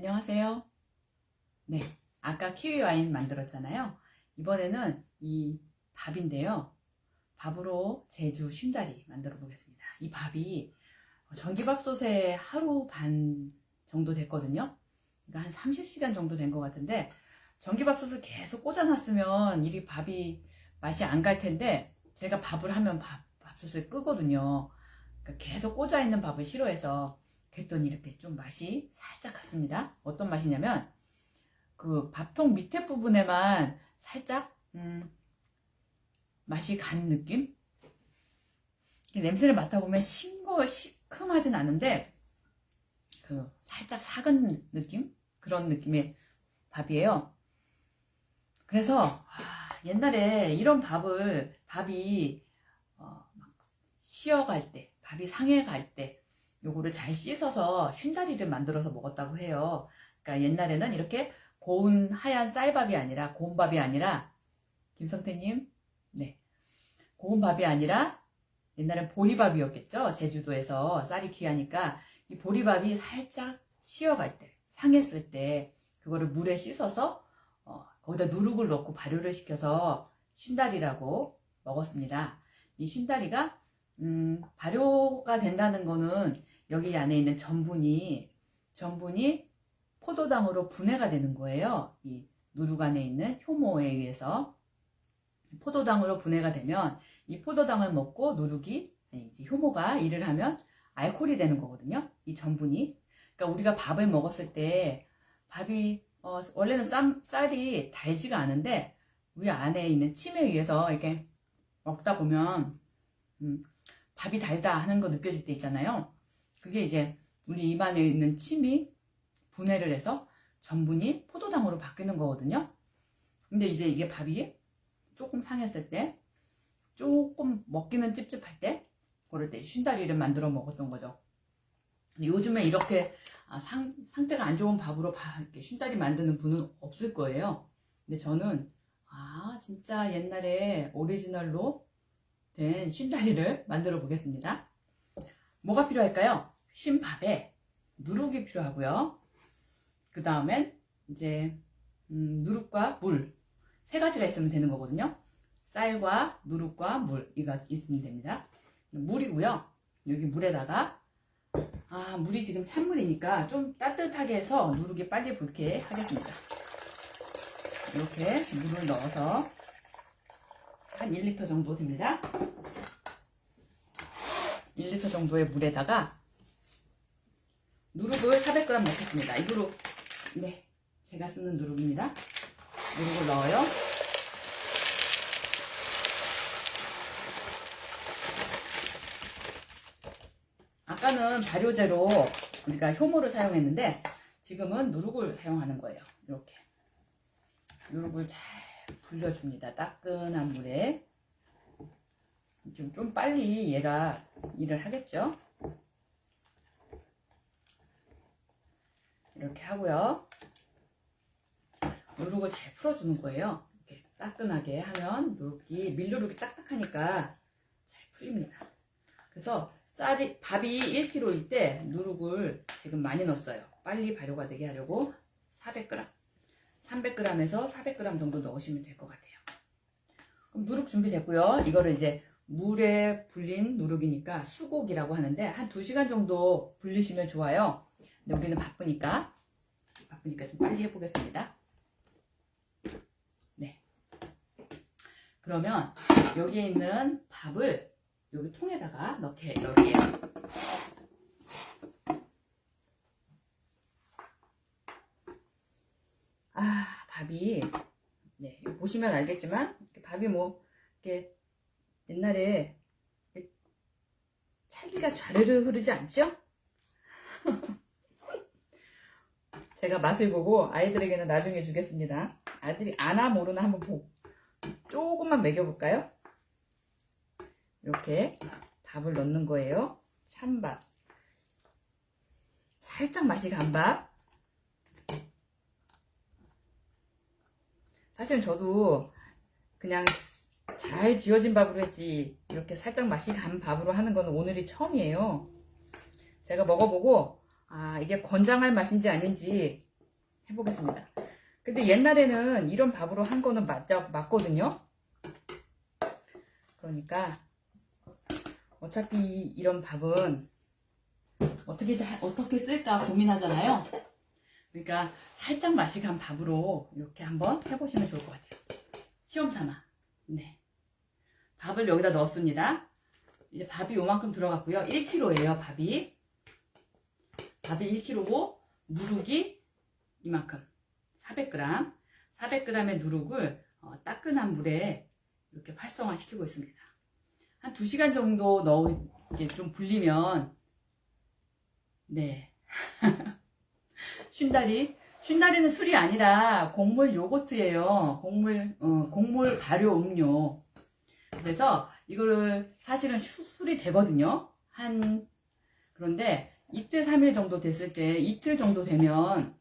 안녕하세요. 네, 아까 키위 와인 만들었잖아요. 이번에는 이 밥인데요. 밥으로 제주 쉰다리 만들어 보겠습니다. 이 밥이 전기밥솥에 하루 반 정도 됐거든요. 그러니까 한 30시간 정도 된 것 같은데 전기밥솥을 계속 꽂아놨으면 이 밥이 맛이 안 갈 텐데 제가 밥을 하면 밥, 밥솥을 끄거든요. 그러니까 계속 꽂아 있는 밥을 싫어해서 그랬더니 이렇게 좀 맛이 살짝 갔습니다. 어떤 맛이냐면 그 밥통 밑에 부분에만 살짝 음, 맛이 간 느낌? 냄새를 맡아보면 싱거 시큼하진 않은데 그 살짝 삭은 느낌? 그런 느낌의 밥이에요. 그래서 아, 옛날에 이런 밥을 밥이 어, 막 쉬어갈 때 밥이 상해갈 때 요거를 잘 씻어서 쉰다리를 만들어서 먹었다고 해요. 그러니까 옛날에는 이렇게 고운 하얀 쌀밥이 아니라 고운 밥이 아니라 김성태님, 네 고운 밥이 아니라 옛날엔 보리밥이었겠죠. 제주도에서 쌀이 귀하니까 이 보리밥이 살짝 쉬어갈 때, 상했을 때 그거를 물에 씻어서 어, 거기다 누룩을 넣고 발효를 시켜서 쉰다리라고 먹었습니다. 이 쉰다리가 음, 발효가 된다는 거는 여기 안에 있는 전분이 전분이 포도당으로 분해가 되는 거예요. 이 누룩 안에 있는 효모에 의해서 포도당으로 분해가 되면 이 포도당을 먹고 누룩이 아니, 이제 효모가 일을 하면 알코올이 되는 거거든요. 이 전분이. 그러니까 우리가 밥을 먹었을 때 밥이 어, 원래는 쌈, 쌀이 달지가 않은데 우리 안에 있는 침에 의해서 이렇게 먹다 보면 음, 밥이 달다 하는 거 느껴질 때 있잖아요. 그게 이제 우리 입안에 있는 침이 분해를 해서 전분이 포도당으로 바뀌는 거거든요. 근데 이제 이게 밥이 조금 상했을 때, 조금 먹기는 찝찝할 때, 그럴 때 쉰다리를 만들어 먹었던 거죠. 요즘에 이렇게 아, 상, 상태가 안 좋은 밥으로 밥, 이렇게 쉰다리 만드는 분은 없을 거예요. 근데 저는, 아, 진짜 옛날에 오리지널로 된 쉰다리를 만들어 보겠습니다. 뭐가 필요할까요? 쉰 밥에 누룩이 필요하고요. 그 다음엔 이제 음, 누룩과 물 세 가지가 있으면 되는 거거든요. 쌀과 누룩과 물 이가 있으면 됩니다. 물이고요. 여기 물에다가 아 물이 지금 찬물이니까 좀 따뜻하게 해서 누룩이 빨리 불게 하겠습니다. 이렇게 물을 넣어서 한 1리터 정도 됩니다. 1리터 정도의 물에다가 누룩을 400g 넣겠습니다. 이 누룩, 네, 제가 쓰는 누룩입니다. 누룩을 넣어요. 아까는 발효제로 우리가 효모를 사용했는데 지금은 누룩을 사용하는 거예요. 이렇게 누룩을 잘 불려줍니다. 따끈한 물에 좀, 좀 빨리 얘가 일을 하겠죠. 이렇게 하고요. 누룩을 잘 풀어주는 거예요. 이렇게 따끈하게 하면 누룩이 밀누룩이 딱딱하니까 잘 풀립니다. 그래서 쌀이 밥이 1kg일 때 누룩을 지금 많이 넣었어요. 빨리 발효가 되게 하려고 400g, 300g에서 400g 정도 넣으시면 될 것 같아요. 그럼 누룩 준비됐고요. 이거를 이제 물에 불린 누룩이니까 수곡이라고 하는데 한 2시간 정도 불리시면 좋아요. 근데 우리는 바쁘니까 바쁘니까 좀 빨리 해보겠습니다. 네. 그러면 여기에 있는 밥을 여기 통에다가 넣게 넣을게요. 아 밥이 네 보시면 알겠지만 밥이 뭐 이렇게 옛날에 찰기가 좌르르 흐르지 않죠? 제가 맛을 보고 아이들에게는 나중에 주겠습니다. 아들이 아나 모르나 한번 보고 조금만 먹여볼까요? 이렇게 밥을 넣는 거예요. 찬밥. 살짝 맛이 간 밥. 사실 저도 그냥 잘 지어진 밥으로 했지 이렇게 살짝 맛이 간 밥으로 하는 거는 오늘이 처음이에요. 제가 먹어보고 아 이게 권장할 맛인지 아닌지 해보겠습니다. 근데 옛날에는 이런 밥으로 한 거는 맞자, 맞거든요. 그러니까 어차피 이런 밥은 어떻게 어떻게 쓸까 고민하잖아요. 그러니까 살짝 맛이 간 밥으로 이렇게 한번 해보시면 좋을 것 같아요. 시험 삼아. 네. 밥을 여기다 넣었습니다. 이제 밥이 요만큼 들어갔고요. 1kg예요, 밥이. 밥이 1kg고 누룩이 이만큼 400g. 400g의 누룩을 어, 따끈한 물에 이렇게 활성화 시키고 있습니다. 한 2시간 정도 넣어 이게 좀 불리면 네. 쉰다리. 쉰다리는 술이 아니라 곡물 요거트예요. 곡물 어, 곡물 발효 음료. 그래서 이거를 사실은 슈- 술이 되거든요. 한 그런데 이틀 3일 정도 됐을 때 이틀 정도 되면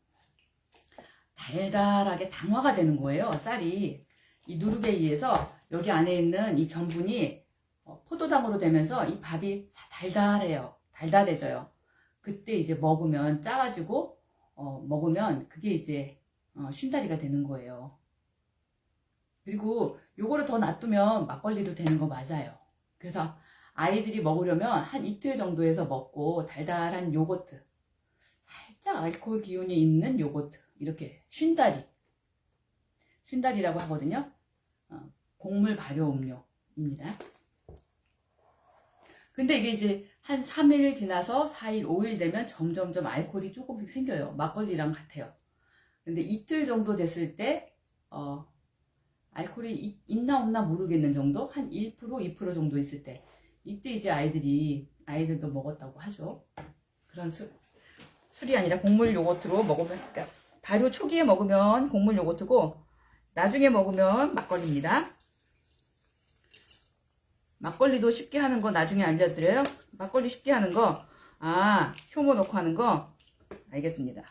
달달하게 당화가 되는 거예요. 쌀이 이 누룩에 의해서 여기 안에 있는 이 전분이 어, 포도당으로 되면서 이 밥이 달달해요. 달달해져요. 그때 이제 먹으면 짜가지고 어, 먹으면 그게 이제 어, 쉰다리가 되는 거예요. 그리고 요거를 더 놔두면 막걸리로 되는 거 맞아요. 그래서 아이들이 먹으려면 한 이틀 정도에서 먹고 달달한 요거트 살짝 알코올 기운이 있는 요거트 이렇게 쉰다리 쉰다리라고 하거든요. 어, 곡물 발효 음료입니다. 근데 이게 이제 한 3일 지나서 4일, 5일 되면 점점점 알코올이 조금씩 생겨요. 막걸리랑 같아요. 근데 이틀 정도 됐을 때, 어, 알코올이 있- 있나 없나 모르겠는 정도? 한 1%, 2% 정도 있을 때. 이때 이제 아이들이, 아이들도 먹었다고 하죠. 그런 술, 술이 아니라 곡물 요거트로 먹으면, 그러니까 발효 초기에 먹으면 곡물 요거트고, 나중에 먹으면 막걸리입니다. 막걸리도 쉽게 하는 거 나중에 알려드려요. 막걸리 쉽게 하는 거, 아, 효모 넣고 하는 거, 알겠습니다.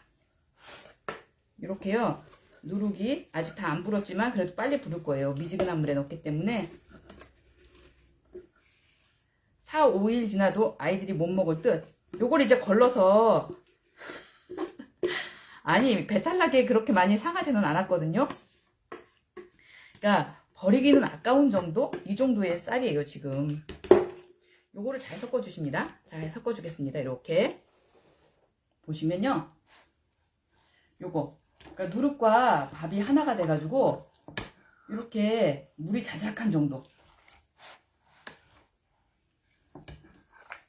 이렇게요. 누룩이 아직 다 안 불었지만 그래도 빨리 부를 거예요. 미지근한 물에 넣기 때문에 4, 5일 지나도 아이들이 못 먹을 듯. 요걸 이제 걸러서 아니 배탈 나게 그렇게 많이 상하지는 않았거든요. 그러니까 버리기는 아까운 정도? 이 정도의 쌀이에요 지금. 요거를 잘 섞어 주십니다. 잘 섞어 주겠습니다. 이렇게 보시면요. 요거 그러니까 누룩과 밥이 하나가 돼 가지고 이렇게 물이 자작한 정도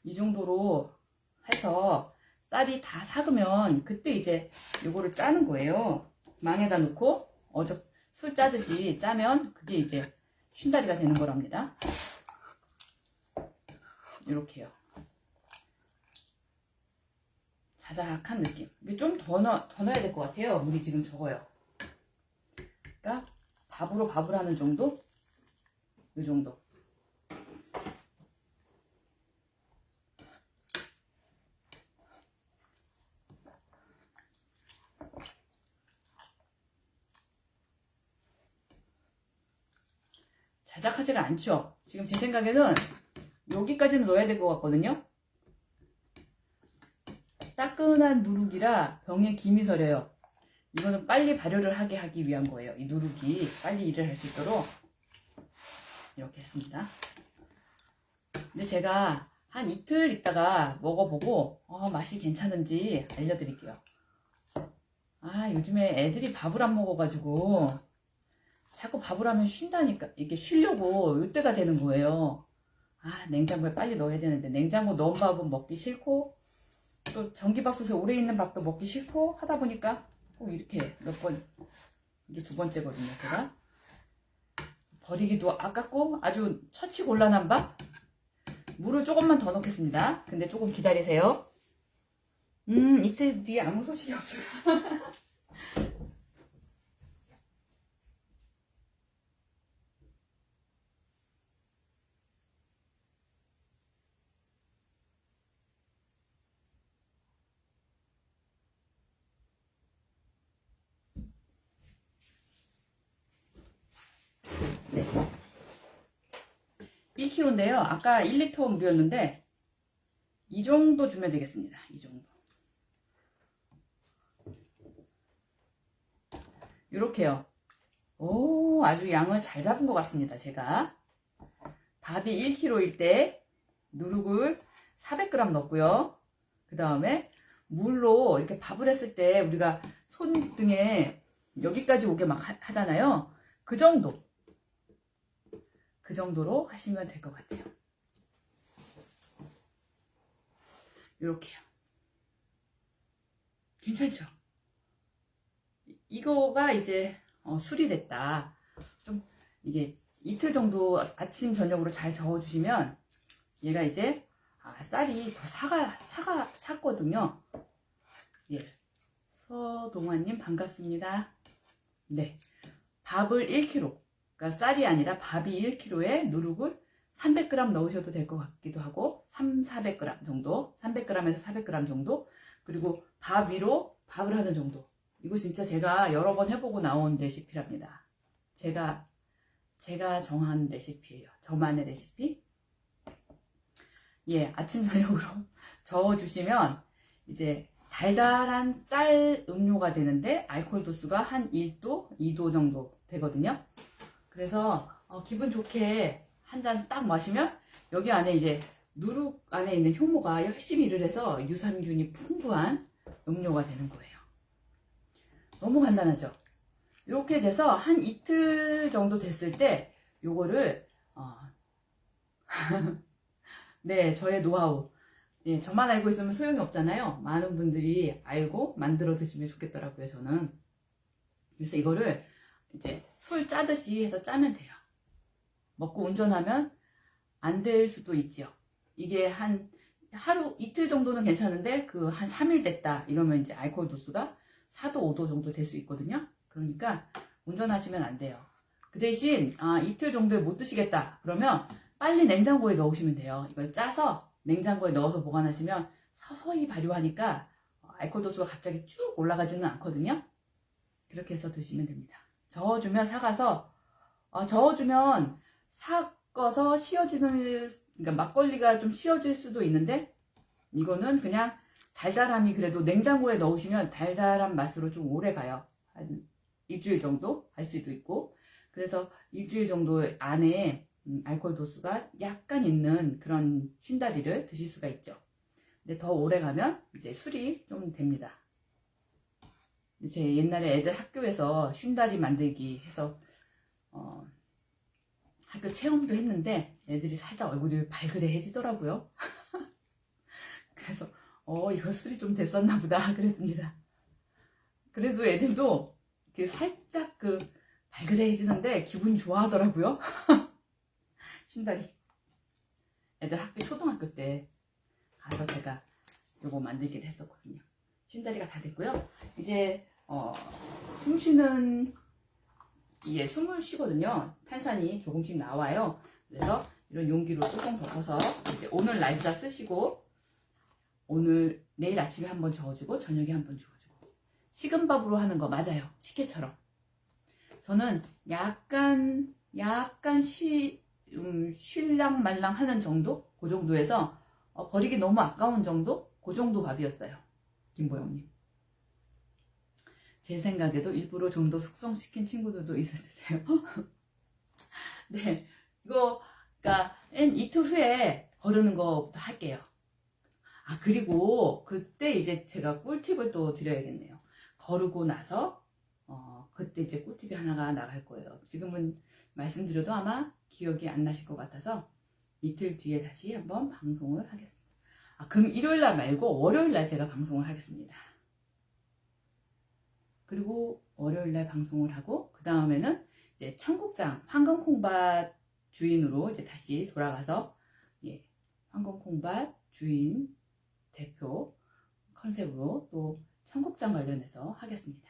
이 정도로 해서 쌀이 다 삭으면 그때 이제 요거를 짜는 거예요 망에다 넣고 어저 술 짜듯이 짜면 그게 이제 쉰다리가 되는 거랍니다 이렇게요 자작한 느낌. 이게 좀 더 넣, 더 넣어야 될 것 같아요. 물이 지금 적어요. 그러니까 밥으로 밥을 하는 정도? 이 정도. 자작하지가 않죠. 지금 제 생각에는 여기까지는 넣어야 될 것 같거든요. 따끈한 누룩이라 병에 김이 서려요. 이거는 빨리 발효를 하게 하기 위한 거예요. 이 누룩이 빨리 일을 할 수 있도록 이렇게 했습니다. 근데 제가 한 이틀 있다가 먹어보고 어, 맛이 괜찮은지 알려드릴게요. 아 요즘에 애들이 밥을 안 먹어가지고 자꾸 밥을 하면 쉰다니까. 이게 쉬려고 이때가 되는 거예요. 아 냉장고에 빨리 넣어야 되는데. 냉장고 넣은 밥은 먹기 싫고 또 전기밥솥에 오래 있는 밥도 먹기 싫고 하다 보니까 꼭 이렇게 몇 번 이게 두 번째거든요 제가. 버리기도 아깝고 아주 처치 곤란한 밥? 물을 조금만 더 넣겠습니다. 근데 조금 기다리세요. 음 이틀 뒤에 아무 소식이 없어요 1kg인데요. 아까 1리터 물이었는데 이 정도 주면 되겠습니다. 이 정도. 이렇게요. 오, 아주 양을 잘 잡은 것 같습니다. 제가 밥이 1kg일 때 누룩을 400g 넣고요. 그 다음에 물로 이렇게 밥을 했을 때 우리가 손등에 여기까지 오게 막 하- 하잖아요. 그 정도. 그 정도로 하시면 될 것 같아요. 이렇게요. 괜찮죠? 이- 이거가 이제 어, 술이 됐다. 좀 이게 이틀 정도 아침 저녁으로 잘 저어주시면 얘가 이제 아, 쌀이 더 사가 사가 샀거든요. 예, 서동환님 반갑습니다. 네, 밥을 1kg, 그러니까 쌀이 아니라 밥이 1kg에 누룩을 300g 넣으셔도 될 것 같기도 하고 3, 400g 정도, 300g에서 400g 정도, 그리고 밥 위로 밥을 하는 정도. 이거 진짜 제가 여러 번 해보고 나온 레시피랍니다. 제가 제가 정한 레시피예요. 저만의 레시피. 예, 아침 저녁으로 저어주시면 이제 달달한 쌀 음료가 되는데 알코올 도수가 한 1도, 2도 정도 되거든요. 그래서 어, 기분 좋게 한 잔 딱 마시면 여기 안에 이제 누룩 안에 있는 효모가 열심히 일을 해서 유산균이 풍부한 음료가 되는 거예요. 너무 간단하죠? 이렇게 돼서 한 이틀 정도 됐을 때 요거를 어, 네 저의 노하우 예, 저만 알고 있으면 소용이 없잖아요 많은 분들이 알고 만들어 드시면 좋겠더라고요 저는 그래서 이거를 이제 술 짜듯이 해서 짜면 돼요 먹고 운전하면 안 될 수도 있지요 이게 한 하루 이틀 정도는 괜찮은데 그 한 3일 됐다 이러면 이제 알코올 도수가 4도 5도 정도 될 수 있거든요 그러니까 운전하시면 안 돼요. 그 대신 아, 이틀 정도에 못 드시겠다. 그러면 빨리 냉장고에 넣으시면 돼요. 이걸 짜서 냉장고에 넣어서 보관하시면 서서히 발효하니까 어, 알코올 도수가 갑자기 쭉 올라가지는 않거든요. 그렇게 해서 드시면 됩니다. 저어주면 사가서 어, 저어주면 삭어서 쉬어지는 그러니까 막걸리가 좀 쉬어질 수도 있는데 이거는 그냥 달달함이 그래도 냉장고에 넣으시면 달달한 맛으로 좀 오래 가요. 한 일주일 정도 할 수도 있고 그래서 일주일 정도 안에 음, 알코올 도수가 약간 있는 그런 쉰다리를 드실 수가 있죠. 근데 더 오래 가면 이제 술이 좀 됩니다. 제 옛날에 애들 학교에서 쉰다리 만들기 해서 어, 학교 체험도 했는데 애들이 살짝 얼굴이 발그레해지더라고요. 그래서 어 이거 술이 좀 됐었나 보다 그랬습니다. 그래도 애들도 그 살짝 그 발그레해지는데 기분이 좋아하더라고요. 쉰다리. 애들 학교 초등학교 때 가서 제가 요거 만들기를 했었거든요. 쉰다리가 다 됐고요. 이제 어, 숨 쉬는 이게 숨을 쉬거든요. 탄산이 조금씩 나와요. 그래서 이런 용기로 뚜껑 덮어서 이제 오늘 날짜 쓰시고 오늘 내일 아침에 한번 저어주고 저녁에 한번 저어주고 식은 밥으로 하는 거 맞아요. 식혜처럼. 저는 약간 약간 쉬 음, 쉴랑 말랑 하는 정도 그 정도에서 어, 버리기 너무 아까운 정도 그 정도 밥이었어요. 김보영님. 제 생각에도 일부러 좀 더 숙성시킨 친구들도 있을 텐데요. 네, 이거 그러니까 한 이틀 후에 거르는 거부터 할게요. 아 그리고 그때 이제 제가 꿀팁을 또 드려야겠네요. 거르고 나서 어, 그때 이제 꿀팁이 하나가 나갈 거예요. 지금은 말씀드려도 아마 기억이 안 나실 것 같아서 이틀 뒤에 다시 한번 방송을 하겠습니다. 아, 그럼 일요일 날 말고 월요일 날 제가 방송을 하겠습니다. 그리고 월요일 날 방송을 하고 그 다음에는 이제 청국장 황금콩밭 주인으로 이제 다시 돌아가서 예, 황금콩밭 주인 대표 컨셉으로 또 청국장 관련해서 하겠습니다.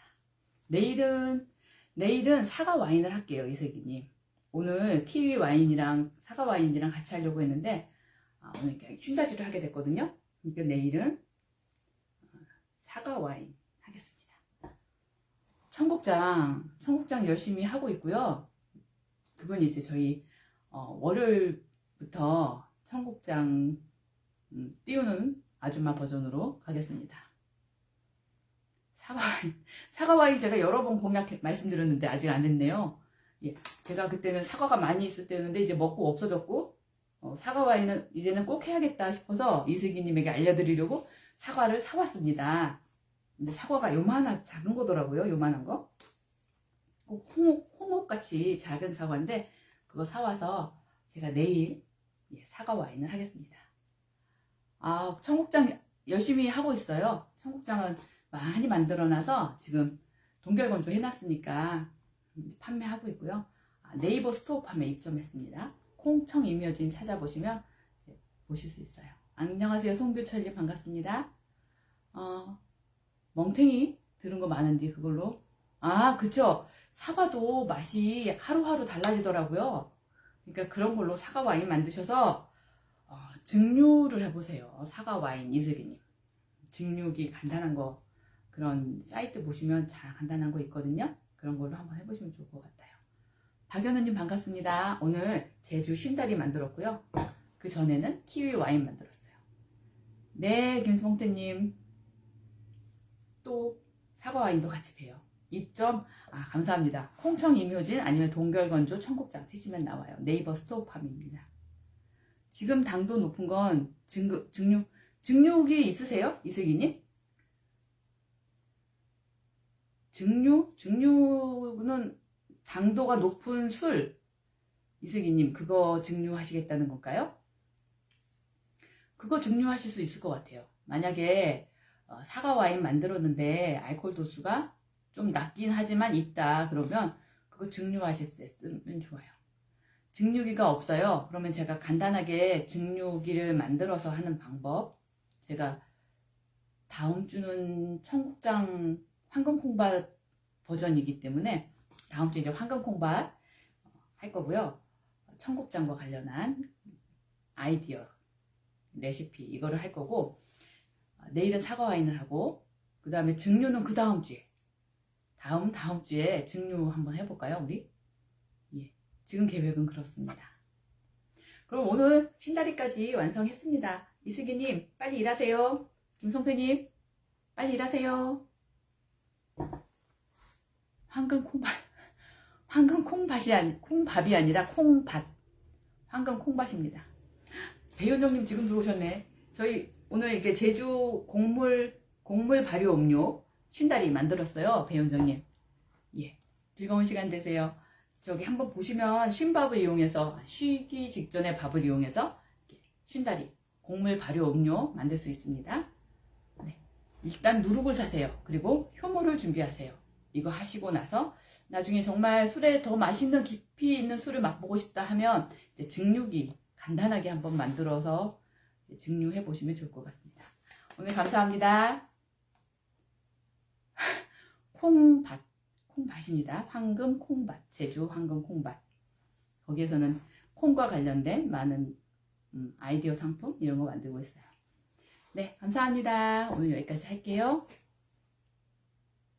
내일은 내일은 사과 와인을 할게요 이세기님. 오늘 키위 와인이랑 사과 와인이랑 같이 하려고 했는데 아, 오늘 그냥 춘다지를 하게 됐거든요. 그러니까 내일은 어, 사과 와인 하겠습니다. 청국장 청국장 열심히 하고 있고요. 그건 이제 저희 어, 월요일부터 청국장 음, 띄우는 아줌마 버전으로 가겠습니다. 사과 와인. 사과 와인 제가 여러 번 공약 말씀드렸는데 아직 안 됐네요. 예, 제가 그때는 사과가 많이 있을 때였는데 이제 먹고 없어졌고 어, 사과 와인은 이제는 꼭 해야겠다 싶어서 이슬기님에게 알려드리려고 사과를 사왔습니다. 근데 사과가 요만한 작은 거더라고요. 요만한 거. 꼭 홍옥, 홍옥같이 작은 사과인데 그거 사와서 제가 내일 예, 사과 와인을 하겠습니다. 아, 청국장 열심히 하고 있어요. 청국장은 많이 만들어놔서 지금 동결건조 해놨으니까 음, 판매하고 있고요. 아, 네이버 스토어 판매 입점했습니다. 콩청 임여진 찾아보시면 보실 수 있어요. 안녕하세요. 송뷰철님 반갑습니다. 어, 멍탱이 들은 거 많은데 그걸로 아 그쵸 사과도 맛이 하루하루 달라지더라고요. 그러니까 그런 걸로 사과 와인 만드셔서 어, 증류를 해보세요. 사과 와인 이슬기님. 증류기 간단한 거 그런 사이트 보시면 잘 간단한 거 있거든요. 그런 걸로 한번 해보시면 좋을 것 같아요. 박연우님 반갑습니다. 오늘 제주 쉰다리 만들었고요. 그 전에는 키위 와인 만들었어요. 네, 김성태님. 또 사과 와인도 같이 봬요. 입점, 아, 감사합니다. 콩청 임효진 아니면 동결건조 청국장 치시면 나와요. 네이버 스토어팜입니다. 지금 당도 높은 건 증, 증류, 증류기 있으세요? 이슬기님? 증류? 증류는 당도가 높은 술. 이슬기님, 그거 증류하시겠다는 건가요? 그거 증류하실 수 있을 것 같아요. 만약에 어, 사과 와인 만들었는데 알코올 도수가 좀 낮긴 하지만 있다. 그러면 그거 증류하실 수 있으면 좋아요. 증류기가 없어요. 그러면 제가 간단하게 증류기를 만들어서 하는 방법. 제가 다음 주는 청국장 황금콩밭 버전이기 때문에 다음 주 이제 황금 콩밭 할 거고요. 청국장과 관련한 아이디어, 레시피 이거를 할 거고 내일은 사과 와인을 하고 그 다음에 증류는 그 다음 주에 다음 다음 주에 증류 한번 해볼까요 우리? 예, 지금 계획은 그렇습니다. 그럼 오늘 신다리까지 완성했습니다. 이슬기님 빨리 일하세요. 김성태님 빨리 일하세요. 황금 콩밭 황금 콩밭이 아니 콩밥이 아니라 콩밭 황금 콩밭입니다. 배현정님 지금 들어오셨네. 저희 오늘 이렇게 제주 곡물 곡물 발효 음료 쉰다리 만들었어요. 배현정님. 예. 즐거운 시간 되세요. 저기 한번 보시면 쉰밥을 이용해서 쉬기 직전에 밥을 이용해서 쉰다리 곡물 발효 음료 만들 수 있습니다. 네. 일단 누룩을 사세요. 그리고 효모를 준비하세요. 이거 하시고 나서 나중에 정말 술에 더 맛있는 깊이 있는 술을 맛보고 싶다 하면 이제 증류기 간단하게 한번 만들어서 증류해 보시면 좋을 것 같습니다. 오늘 감사합니다. 콩밭, 콩밭입니다. 황금 콩밭, 제주 황금 콩밭. 거기에서는 콩과 관련된 많은 음, 아이디어 상품 이런 거 만들고 있어요. 네, 감사합니다. 오늘 여기까지 할게요.